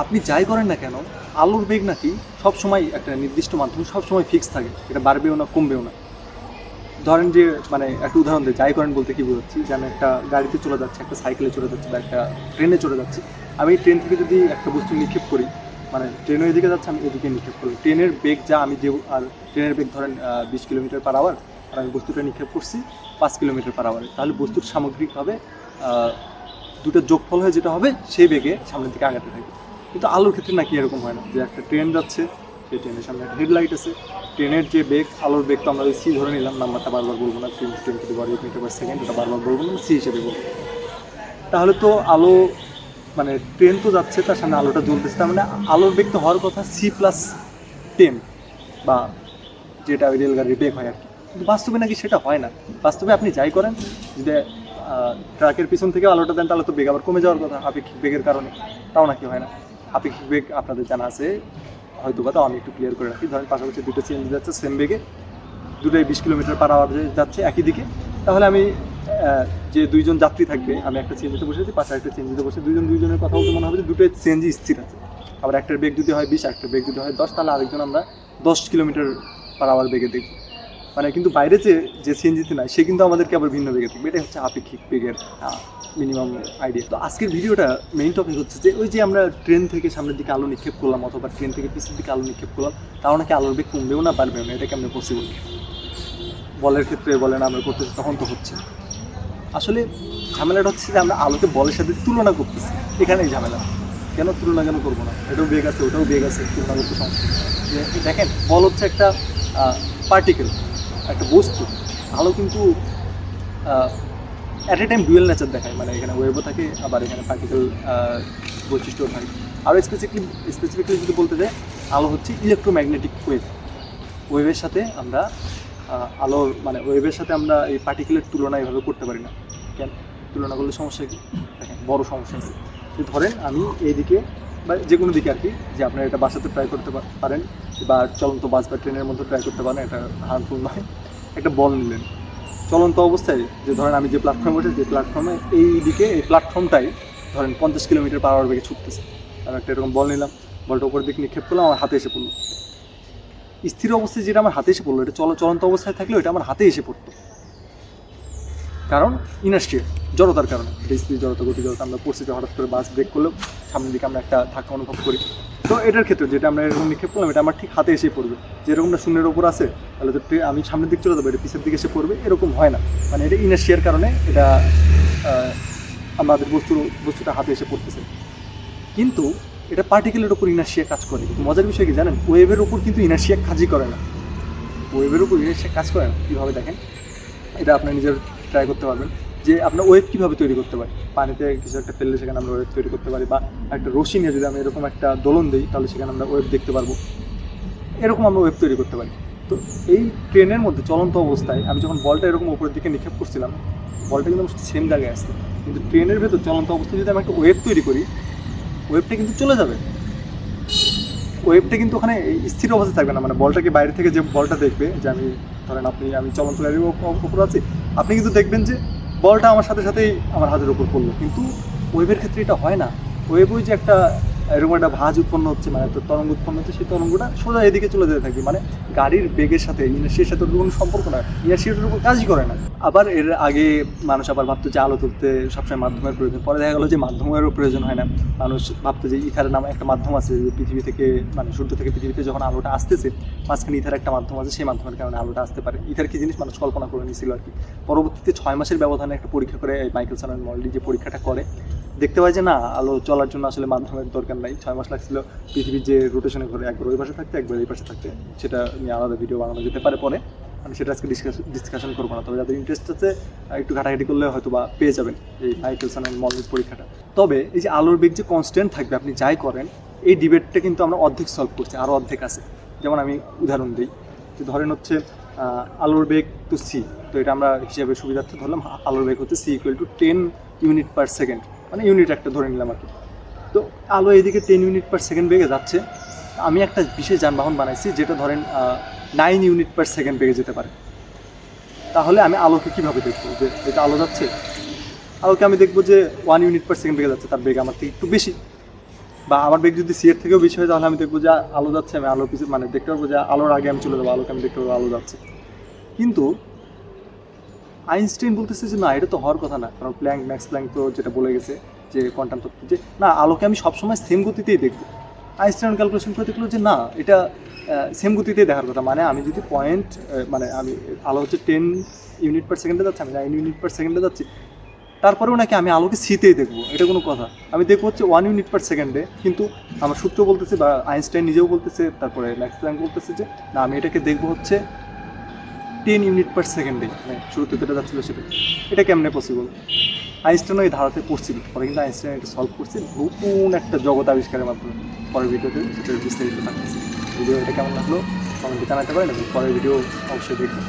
আপনি যাই করেন না কেন, আলুর বেগ নাকি সব সময় একটা নির্দিষ্ট মাধ্যম সব সময় ফিক্স থাকে। এটা বাড়বেও না, কমবেও না। ধরেন যে মানে একটা উদাহরণ দিই, যাই করেন বলতে কি বোঝাচ্ছি? যে আমি একটা গাড়িতে চলে যাচ্ছি, একটা সাইকেলে চলে যাচ্ছি বা একটা ট্রেনে চলে যাচ্ছি। আমি এই ট্রেন থেকে যদি একটা বস্তু নিক্ষেপ করি মানে ট্রেনও এদিকে যাচ্ছে, আমি এদিকে নিক্ষেপ করি ট্রেনের বেগ যা, আমি যে, আর ট্রেনের বেগ ধরেন বিশ কিলোমিটার পার আওয়ার আর আমি বস্তুটা নিক্ষেপ করছি পাঁচ কিলোমিটার পার আওয়ারে তাহলে বস্তুর সামগ্রিকভাবে দুটো যোগফল হয়ে যেটা হবে, সেই বেগে সামনের দিকে আগাতে থাকে। কিন্তু আলোর ক্ষেত্রে নাকি এরকম হয় না যে একটা ট্রেন যাচ্ছে, সেই ট্রেনের সামনে একটা হেডলাইট আছে। ট্রেনের যে বেগ আলোর বেগ তো আমরা সি ধরে নিলাম, নাম্বারটা বারবার বলব না ট্রেন ট্রেন টু বাড়ি মিটার পার সেকেন্ড ওটা বারবার বলব না সি হিসেবে বলব। তাহলে তো আলো মানে ট্রেন তো যাচ্ছে, তার সামনে আলোটা জ্বলতেছে, তার মানে আলোর বেগ তো হওয়ার কথা সি প্লাস টেন বা যেটা ওই রেলগাড়ির বেগ হয় আর কি। কিন্তু বাস্তবে নাকি সেটা হয় না। বাস্তবে আপনি যাই করেন, যদি ট্রাকের পিছন থেকে আলোটা দেন, তাহলে তো বেগ আবার কমে যাওয়ার কথা, আপেক্ষিক বেগের কারণে। তাও নাকি হয় না। আপেক্ষিক বেগ আপনাদের জানা আছে? হয়তো তাও আমি একটু ক্লিয়ার করে রাখি। ধরেন পাশাপাশি দুটো সিএনজি যাচ্ছে সেম বেগে দুটোই বিশ কিলোমিটার পার আওয়ার যাচ্ছে একই দিকে। তাহলে আমি যে দুইজন যাত্রী থাকবে, আমি একটা সিএনজিতে বসেছি পাশে একটা সিএনজিতে বসে দুইজন দুইজনের কথা বলতে মনে হবে যে দুটোই সিএনজি স্থির আছে। আবার একটার বেগ যদি হয় বিশ একটার বেগ যদি হয় দশ, তাহলে আরেকজন আমরা দশ কিলোমিটার পার আওয়ার বেগে দেখব। মানে কিন্তু বাইরে যে যে সিএনজিতে নাই, সে কিন্তু আমাদেরকে আবার ভিন্ন বেগে দেখবে। এটাই হচ্ছে আপেক্ষিক বেগের মিনিমাম আইডিয়া তো আজকের ভিডিওটা মেইন টপিক হচ্ছে যে ওই যে আমরা ট্রেন থেকে সামনের দিকে আলো নিক্ষেপ করলাম অথবা ট্রেন থেকে পিছের দিকে আলো নিক্ষেপ করলাম, তাও নাকি আলোর বেগ কমবেও না বাড়বেও না? এটা কেমন পসিবল বলের ক্ষেত্রে বলেন আমরা করতেছি, তখন তো হচ্ছে। আসলে ঝামেলাটা হচ্ছে যে আমরা আলোকে বলের সাথে তুলনা করতেছি। এখানেই ঝামেলা। কেন তুলনা কেন করব না? এটাও বেগ আছে, ওটাও বেগ আছে, তুলনা করতে সমস্যা দেখেন, বল হচ্ছে একটা পার্টিকেল একটা বস্তু। আলো কিন্তু at a time dual nature দেখায়। মানে এখানে ওয়েবও থাকে, আবার এখানে পার্টিকেল বৈশিষ্ট্য থাকে। আরও স্পেসিফিকলি স্পেসিফিকলি যদি বলতে যাই, আলো হচ্ছে ইলেকট্রোম্যাগনেটিক ওয়েভ ওয়েভের সাথে আমরা আলোর মানে ওয়েভের সাথে আমরা এই পার্টিকুলার তুলনা এভাবে করতে পারি না। কেন? তুলনা করলে সমস্যা কি? দেখেন, বড় সমস্যা আছে। যে ধরেন আমি এইদিকে বা যে কোনো দিকে আর কি, যে আপনারা এটা বাসাতে ট্রাই করতে পারেন, বা চলন্ত বাস বা ট্রেনের মধ্যে ট্রাই করতে পারেন, এটা হার্মফুল নয়। একটা বল নিলেন। চলন্ত অবস্থায় যে ধরেন আমি যে প্ল্যাটফর্মে বসে যে প্ল্যাটফর্মে এই দিকে, এই প্ল্যাটফর্মটাই ধরেন পঞ্চাশ কিলোমিটার পার আওয়ার বেগে ছুটতেছে। আমি একটা এরকম বল নিলাম, বলটা উপরের দিকে নিক্ষেপ করলাম, আমার হাতে এসে পড়ল। স্থির অবস্থায় যেটা আমার হাতে এসে পড়ল, এটা চল চলন্ত অবস্থায় থাকলেও এটা আমার হাতে এসে পড়তো। কারণ ইনার্শিয়া জড়তার কারণে। স্থির জড়তা, গতি জড়তা আমরা পরিস্থিতি হঠাৎ করে বাস ব্রেক করলেও সামনের দিকে আমরা একটা ধাক্কা অনুভব করি। তো এটার ক্ষেত্রে যেটা আমরা এরকম নিক্ষেপ করলাম, এটা আমার ঠিক হাতে এসে পড়বে। যেরকমটা শূন্যের ওপর আছে, তাহলে তো আমি সামনের দিকে চলে যাব, এটা পিছের দিকে এসে পড়বে, এরকম হয় না। মানে এটা ইনার্শিয়ার কারণে এটা আমাদের বস্তুর, বস্তুটা হাতে এসে পড়তেছে। কিন্তু এটা পার্টিকেলের ওপর ইনার্শিয়া কাজ করে। কিন্তু মজার বিষয় কি জানেন? ওয়েভের উপর কিন্তু ইনার্শিয়া কাজই করে না। ওয়েভের উপর ইনার্শিয়া কাজ করে না। কীভাবে দেখেন? এটা আপনার নিজের ট্রাই করতে পারবেন। যে আপনার ওয়েভ কীভাবে তৈরি করতে পারি? পানিতে কিছু একটা ফেললে সেখানে আমরা ওয়েভ তৈরি করতে পারি বা একটা রশি নিয়ে যদি আমি এরকম একটা দোলন দিই, তাহলে সেখানে আমরা ওয়েব দেখতে পারব। এরকম আমরা ওয়েব তৈরি করতে পারি। তো এই ট্রেনের মধ্যে চলন্ত অবস্থায় আমি যখন বলটা এরকম উপরের দিকে নিক্ষেপ করছিলাম, বলটা কিন্তু আমার সেম জায়গায় আসছে। কিন্তু ট্রেনের ভেতর চলন্ত অবস্থায় যদি আমি একটা ওয়েব তৈরি করি ওয়েভটা কিন্তু চলে যাবে। ওয়েভটা কিন্তু ওখানে স্থির অবস্থায় থাকবে না। মানে বলটাকে বাইরে থেকে যে বলটা দেখবে যে আমি, ধরেন আপনি, আমি চলন্ত গাড়ির উপর আছি, আপনি কিন্তু দেখবেন যে বলটা আমার সাথে সাথেই আমার হাতের উপর পড়ল। কিন্তু ওয়েবের ক্ষেত্রে এটা হয় না। ওয়েব ওই যে একটা এরকম একটা ভাঁজ উৎপন্ন হচ্ছে মানে একটা তরঙ্গ উৎপন্ন হচ্ছে, সেই তরঙ্গটা সোজা এদিকে চলে যেতে থাকবে। মানে গাড়ির বেগের সাথে ইনার্সিয়ার সাথে ওর কোনো সম্পর্ক না ইনার্সিয়ার উপর কাজই করে না। আবার এর আগে মানুষ আবার ভাবতো যে আলো তুলতে সবসময় মাধ্যমের প্রয়োজন। পরে দেখা গেলো যে মাধ্যমেরও প্রয়োজন হয় না। মানুষ ভাবতো যে ইথার নামে একটা মাধ্যম আছে যে পৃথিবী থেকে মানে সূর্য থেকে পৃথিবীতে যখন আলোটা আসতেছে, মাঝখানে ইথার একটা মাধ্যম আছে, সেই মাধ্যমের কারণে আলোটা আসতে পারে। ইথার কি জিনিস মানুষ কল্পনা করে নিয়েছিল আর কি। পরবর্তীতে ছয় মাসের ব্যবধানে একটা পরীক্ষা করে মাইকেল সানের মল্ডি যে পরীক্ষাটা করে দেখতে পাই যে না, আলো চলার জন্য আসলে মাধ্যমের দরকার নাই। ছয় মাস লাগছিল পৃথিবীর যে রোটেশনে ঘরে, একবার ওই পাশে থাকতে, একবার এই পাশে থাকতে। সেটা নিয়ে আলাদা ভিডিও বানানো যেতে পারে পরে। আমি সেটা আজকে ডিসকাশন করব না। তবে যাদের ইন্টারেস্ট আছে একটু ঘাটাঘাটি করলে হয়তো বা পেয়ে যাবেন এই মাইকেল সানের মল্ডির পরীক্ষাটা। তবে এই যে আলোর বেগ যে কনস্ট্যান্ট থাকবে, আপনি যাই করেন, এই ডিবেটটা কিন্তু আমরা অর্ধেক সলভ করছি আরও অর্ধেক আছে। যেমন আমি উদাহরণ দিই, যে ধরেন হচ্ছে আলোর বেগ টু সি তো এটা আমরা হিসাবে সুবিধার্থে ধরলাম, আলোর বেগ হচ্ছে C equal to ten unit per second মানে ইউনিট একটা ধরে নিলাম আর কি। তো আলো এদিকে টেন ইউনিট পার সেকেন্ড বেগে যাচ্ছে। আমি একটা বিশেষ যানবাহন বানাইছি, যেটা ধরেন নাইন ইউনিট পার সেকেন্ড বেগে যেতে পারে। তাহলে আমি আলোকে কীভাবে দেখব যে এটা আলো যাচ্ছে? আলোকে আমি দেখব যে ওয়ান ইউনিট পার সেকেন্ড বেগে যাচ্ছে, তার বেগ আমার থেকে একটু বেশি। বা আমার বেগ যদি সি এর থেকেও বেশি হয়, তাহলে আমি দেখব যে আলো যাচ্ছে, আমি আলো পিছু মানে দেখতে পারব যে আলোর আগে আমি চলে যাব, আলোকে আমি দেখতে পারব আলো যাচ্ছে। কিন্তু আইনস্টাইন বলতেছে যে, না, এটা তো হওয়ার কথা না। কারণ প্ল্যাঙ্ক, ম্যাক্স প্ল্যাঙ্ক তো যেটা বলে গেছে যে, কোয়ান্টাম তত্ত্ব যে, না, আলোকে আমি সবসময় সেম গতিতেই দেখব। আইনস্টাইন ক্যালকুলেশন করে দেখল যে, না, এটা সেম গতিতেই দেখার কথা। মানে আমি যদি পয়েন্ট মানে আমি আলো হচ্ছে টেন ইউনিট পার সেকেন্ডে যাচ্ছে, আমি নাইন ইউনিট পার সেকেন্ডে যাচ্ছি, তারপরেও নাকি আমি আলোকে সিতেই দেখব। এটা কোনো কথা। আমি দেখব হচ্ছে ওয়ান ইউনিট পার সেকেন্ডে কিন্তু আমার সূত্র বলতেছে বা আইনস্টাইন নিজেও বলতেছে, তারপরে ম্যাক্স প্ল্যাঙ্ক বলতেছে যে, না, আমি এটাকে দেখব হচ্ছে টেন ইউনিট পার সেকেন্ডে মানে শুরুতে যেটা যাচ্ছিল সেটা। এটা কেমনে পসিবল আইনস্টাইন ওই ধারাতে পড়ছিল পরে কিন্তু আইনস্টাইন এটা সলভ করছে নতুন একটা জগৎ আবিষ্কারের মাধ্যমে। পরের ভিডিওতে সেটা বিস্তারিত থাকতেছে ভিডিও এটা কেমন লাগল? কমেন্টে জানাতে পারেন এবং পরের ভিডিও অবশ্যই দেখবেন।